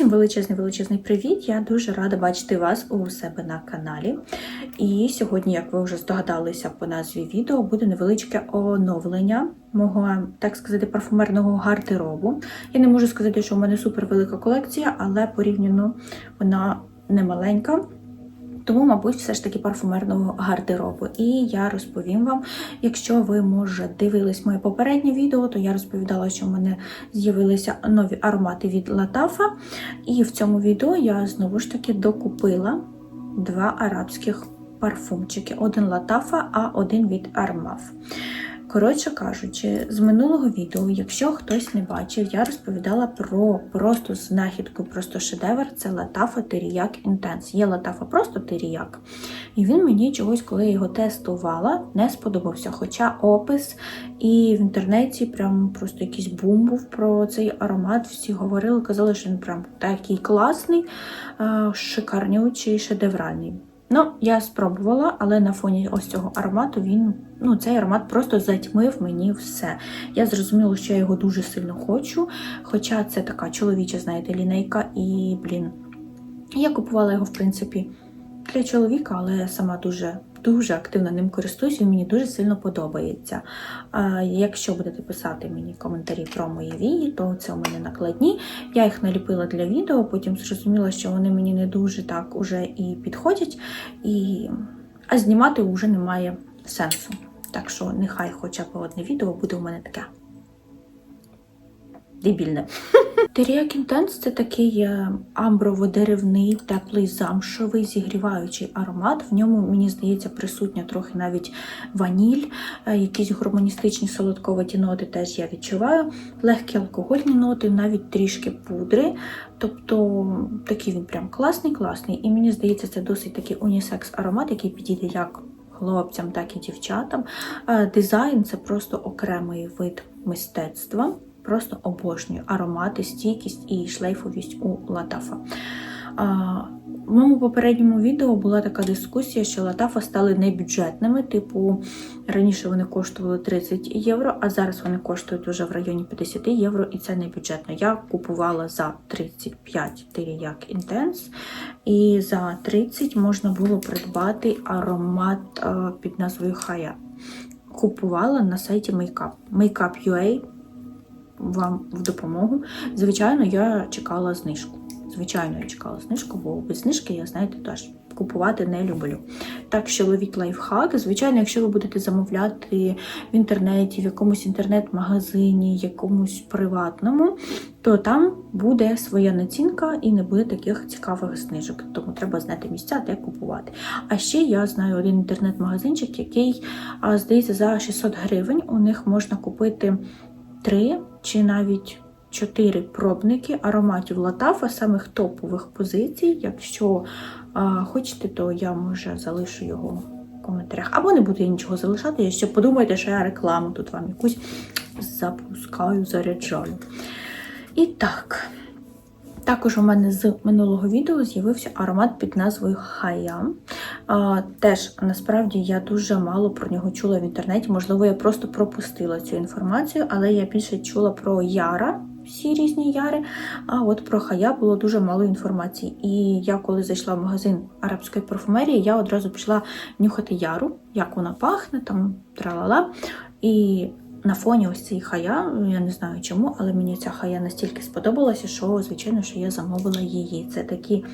Усім величезний величезний привіт! Я дуже рада бачити вас у себе на каналі. І сьогодні, як ви вже здогадалися по назві відео, буде невеличке оновлення мого, так сказати, парфумерного гардеробу. Я не можу сказати, що в мене супер велика колекція, але порівняно вона не маленька. Тому, мабуть, все ж таки парфумерного гардеробу. І я розповім вам, якщо ви, може, дивились моє попереднє відео, то я розповідала, що в мене з'явилися нові аромати від Латафа. І в цьому відео я знову ж таки докупила два арабських парфумчики: один Латафа, а один від Армаф. Коротше кажучи, з минулого відео, якщо хтось не бачив, я розповідала про просто знахідку, просто шедевр це Латафа Теріяк Інтенс. Є Латафа просто Теріяк. І він мені чогось, коли я його тестувала, не сподобався. Хоча опис і в інтернеті прям просто якийсь бум був про цей аромат. Всі говорили, казали, що він прям такий класний, шикарнючий, шедевральний. Ну, я спробувала, але на фоні ось цього аромату він, ну, цей аромат просто затьмив мені все. Я зрозуміла, що я його дуже сильно хочу. Хоча це така чоловіча, знаєте, лінейка, і, блін, я купувала його, в принципі, для чоловіка, але сама дуже дуже активно ним користуюсь, він мені дуже сильно подобається. Якщо будете писати мені коментарі про мої вії, то це у мене накладні. Я їх наліпила для відео, потім зрозуміла, що вони мені не дуже так уже і підходять, і... а знімати вже немає сенсу. Так що нехай хоча б одне відео буде у мене таке дебільне. Теріак Інтенс це такий е, амброво-деревний, теплий замшовий, зігріваючий аромат. В ньому, мені здається, присутня трохи навіть ваніль, е, якісь гормоністичні солодковаті ноти теж я відчуваю, легкі алкогольні ноти, навіть трішки пудри. Тобто такий він прям класний, класний. І мені здається, це досить такий унісекс аромат, який підійде як хлопцям, так і дівчатам. Е, дизайн це просто окремий вид мистецтва. Просто обожнюю аромати, стійкість і шлейфовість у Латафа. В моєму попередньому відео була така дискусія, що Латафа стали небюджетними. Типу, раніше вони коштували 30 євро, а зараз вони коштують вже в районі 50 євро, і це не бюджетно. Я купувала за 35 Теріяк Intense, і за 30 можна було придбати аромат під назвою Хая. Купувала на сайті Makeup. Makeup.ua вам в допомогу. Звичайно, я чекала знижку. Звичайно, я чекала знижку, бо без знижки я, знаєте, теж купувати не люблю. Так що ловіть лайфхак. Звичайно, якщо ви будете замовляти в інтернеті, в якомусь інтернет-магазині, якомусь приватному, то там буде своя націнка і не буде таких цікавих знижок. Тому треба знати місця, де купувати. А ще я знаю один інтернет-магазинчик, який, здається, за 600 гривень у них можна купити три чи навіть чотири пробники ароматів Латафа, самих топових позицій. Якщо а, хочете, то я може залишу його в коментарях. Або не буду я нічого залишати, якщо подумаєте, що я рекламу тут вам якусь запускаю, заряджаю. І так. Також у мене з минулого відео з'явився аромат під назвою Хая. Теж насправді я дуже мало про нього чула в інтернеті. Можливо, я просто пропустила цю інформацію, але я більше чула про Яра. Всі різні яри, а от про хая було дуже мало інформації. І я, коли зайшла в магазин арабської парфумерії, я одразу пішла нюхати яру, як вона пахне, там тралала. І на фоні ось цієї хая, я не знаю чому, але мені ця хая настільки сподобалася, що, звичайно, що я замовила її. Це такі.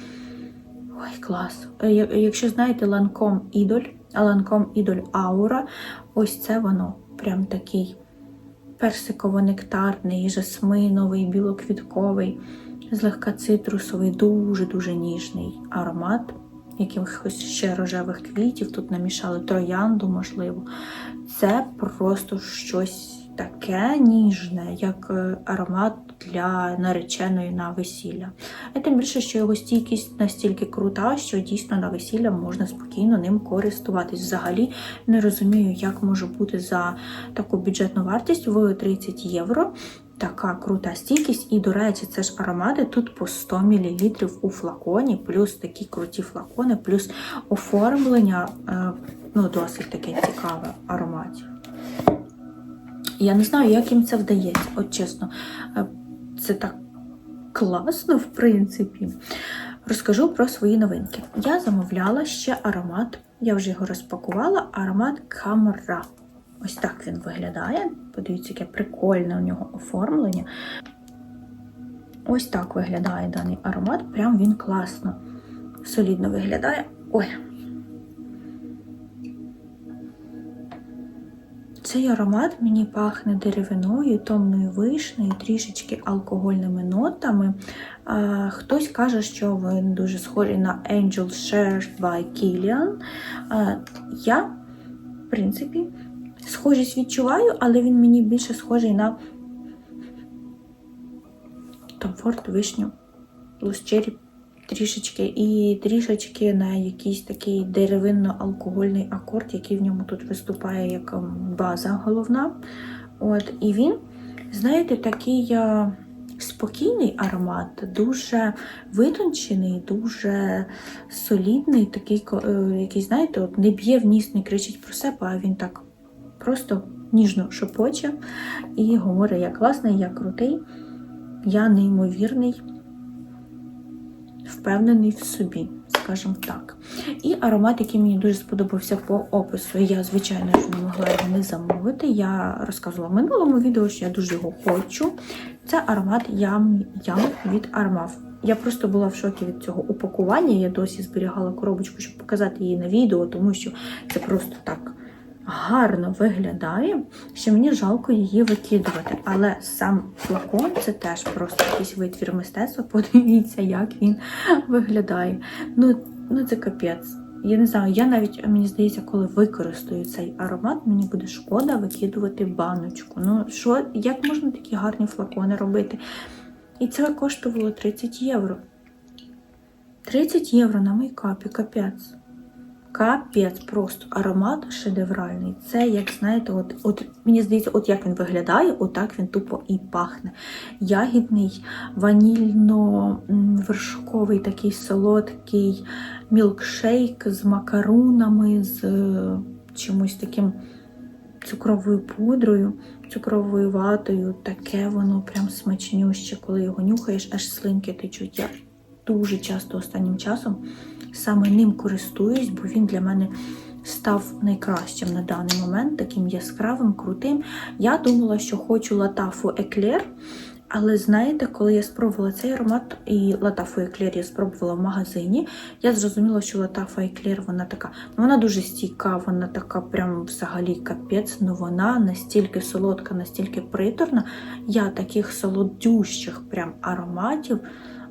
Ой, клас. Е, якщо знаєте, ланком ідоль, ланком ідоль аура, ось це воно. Прям такий персиково-нектарний, жасминовий, білоквітковий, злегка цитрусовий, дуже-дуже ніжний аромат. Якихось ще рожевих квітів, тут намішали троянду, можливо. Це просто щось таке ніжне, як е, аромат для нареченої на весілля. А тим більше, що його стійкість настільки крута, що дійсно на весілля можна спокійно ним користуватись. Взагалі не розумію, як може бути за таку бюджетну вартість в 30 євро. Така крута стійкість, і, до речі, це ж аромати тут по 100 мл у флаконі, плюс такі круті флакони, плюс оформлення е, ну, досить таке цікаве ароматів. Я не знаю, як їм це вдається, от чесно. Е, це так класно, в принципі. Розкажу про свої новинки. Я замовляла ще аромат, я вже його розпакувала, аромат Камра. Ось так він виглядає. Подивіться, яке прикольне у нього оформлення. Ось так виглядає даний аромат. Прям він класно, солідно виглядає. Ой. Цей аромат мені пахне деревиною, томною вишнею, трішечки алкогольними нотами. Хтось каже, що він дуже схожий на Angel Shared by Kilian. А, Я, в принципі, схожість відчуваю, але він мені більше схожий на комфорт вишню, лущері трішечки, і трішечки на якийсь такий деревинно-алкогольний акорд, який в ньому тут виступає як ем, база головна. От, І він, знаєте, такий е, спокійний аромат, дуже витончений, дуже солідний, такий, е, який, знаєте, от не б'є в ніс, не кричить про себе, а він так просто ніжно шепоче і говорить, я класний, я крутий, я неймовірний впевнений в собі, скажімо так. І аромат, який мені дуже сподобався по опису, я, звичайно не могла його не замовити. Я розказувала в минулому відео, що я дуже його хочу. Це аромат Ям Ям від Armaf. Я просто була в шокі від цього упакування. Я досі зберігала коробочку, щоб показати її на відео, тому що це просто так гарно виглядає, що мені жалко її викидувати. Але сам флакон це теж просто якийсь витвір мистецтва. Подивіться, як він виглядає. Ну, ну це капець. Я не знаю, я навіть, мені здається, коли використаю цей аромат, мені буде шкода викидувати баночку. Ну, що, як можна такі гарні флакони робити? І це коштувало 30 євро. 30 євро на мейкапі, капець. Капець, просто аромат шедевральний. Це, як знаєте, от, от мені здається, от як він виглядає, отак він тупо і пахне. Ягідний, ванільно-вершковий, такий солодкий мілкшейк з макарунами, з е, чимось таким цукровою пудрою, цукровою ватою. Таке воно прям смачнюще, коли його нюхаєш, аж слинки течуть. Я дуже часто останнім часом саме ним користуюсь, бо він для мене став найкращим на даний момент, таким яскравим, крутим. Я думала, що хочу латафу Еклер. Але знаєте, коли я спробувала цей аромат і латафу Еклер я спробувала в магазині, я зрозуміла, що латафа Еклер вона така, вона дуже стійка, вона така прям взагалі капець, ну вона настільки солодка, настільки приторна. Я таких солодющих прям ароматів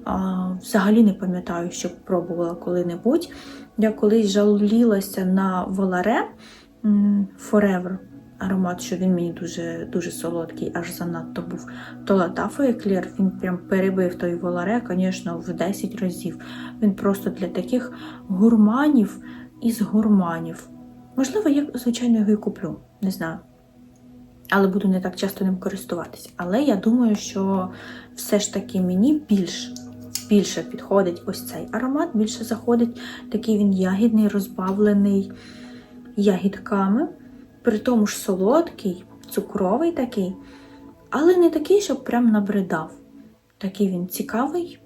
а, взагалі не пам'ятаю, що пробувала коли-небудь. Я колись жалілася на Воларе Forever аромат, що він мені дуже дуже солодкий, аж занадто був. То Латафа Еклер, він прям перебив той Воларе, звісно, в 10 разів. Він просто для таких гурманів із гурманів. Можливо, я, звичайно, його і куплю, не знаю. Але буду не так часто ним користуватися. Але я думаю, що все ж таки мені більш більше підходить ось цей аромат, більше заходить. Такий він ягідний, розбавлений ягідками, при тому ж солодкий, цукровий такий, але не такий, щоб прям набридав. Такий він цікавий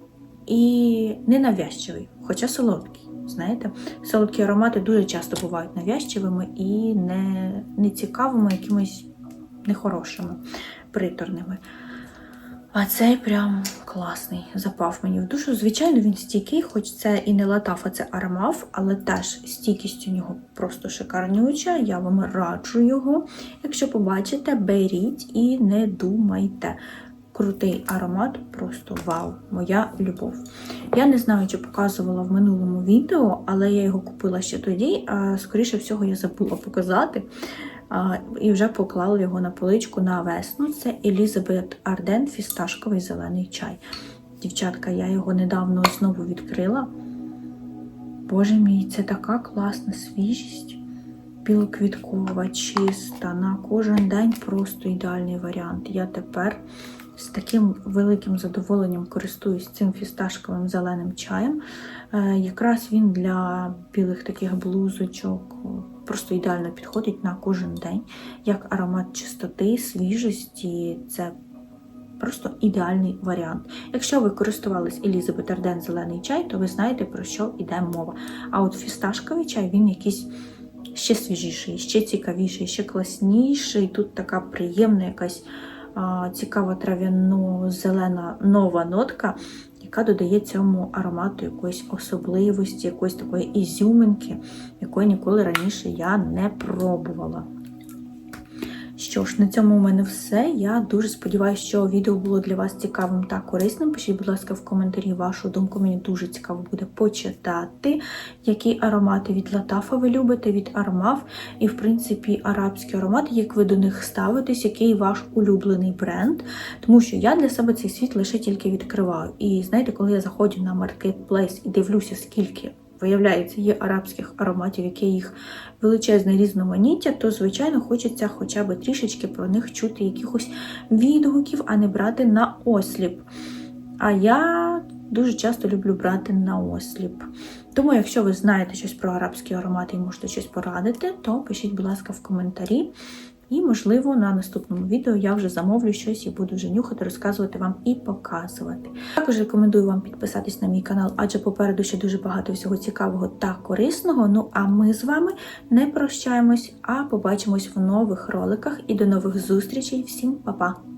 і ненавязчивий, хоча солодкий. Знаєте, солодкі аромати дуже часто бувають навязчивими і не, не цікавими, якимись нехорошими, приторними. А цей прям класний, запав мені в душу. Звичайно, він стійкий, хоч це і не латаф, а це аромаф, але теж стійкість у нього просто шикарнюча. Я вам раджу його. Якщо побачите, беріть і не думайте. Крутий аромат, просто вау, моя любов. Я не знаю, чи показувала в минулому відео, але я його купила ще тоді, скоріше всього, я забула показати. І вже поклала його на поличку на весну. Це Елізабет Арден фісташковий зелений чай. Дівчатка, я його недавно знову відкрила. Боже мій, це така класна свіжість. Білоквіткова, чиста, на кожен день просто ідеальний варіант. Я тепер з таким великим задоволенням користуюсь цим фісташковим зеленим чаєм. Е, якраз він для білих таких блузочок просто ідеально підходить на кожен день, як аромат чистоти, свіжості. Це просто ідеальний варіант. Якщо ви користувались Елізабет Арден зелений чай, то ви знаєте про що йде мова. А от фісташковий чай він якийсь ще свіжіший, ще цікавіший, ще класніший. Тут така приємна якась цікава трав'яно-зелена нова нотка, яка додає цьому аромату якоїсь особливості, якоїсь такої ізюминки, якої ніколи раніше я не пробувала. Що ж, на цьому у мене все. Я дуже сподіваюся, що відео було для вас цікавим та корисним. Пишіть, будь ласка, в коментарі вашу думку. Мені дуже цікаво буде почитати, які аромати від Латафа ви любите, від Армав. І, в принципі, арабські аромати, як ви до них ставитесь, який ваш улюблений бренд. Тому що я для себе цей світ лише тільки відкриваю. І знаєте, коли я заходжу на Marketplace і дивлюся, скільки. Виявляється, є арабських ароматів, які їх величезне різноманіття, то, звичайно, хочеться хоча б трішечки про них чути якихось відгуків, а не брати на осліп. А я дуже часто люблю брати на осліп. Тому, якщо ви знаєте щось про арабські аромати і можете щось порадити, то пишіть, будь ласка, в коментарі. І, можливо, на наступному відео я вже замовлю щось і буду вже нюхати, розказувати вам і показувати. Також рекомендую вам підписатись на мій канал, адже попереду ще дуже багато всього цікавого та корисного. Ну а ми з вами не прощаємось, а побачимось в нових роликах і до нових зустрічей. Всім па-па!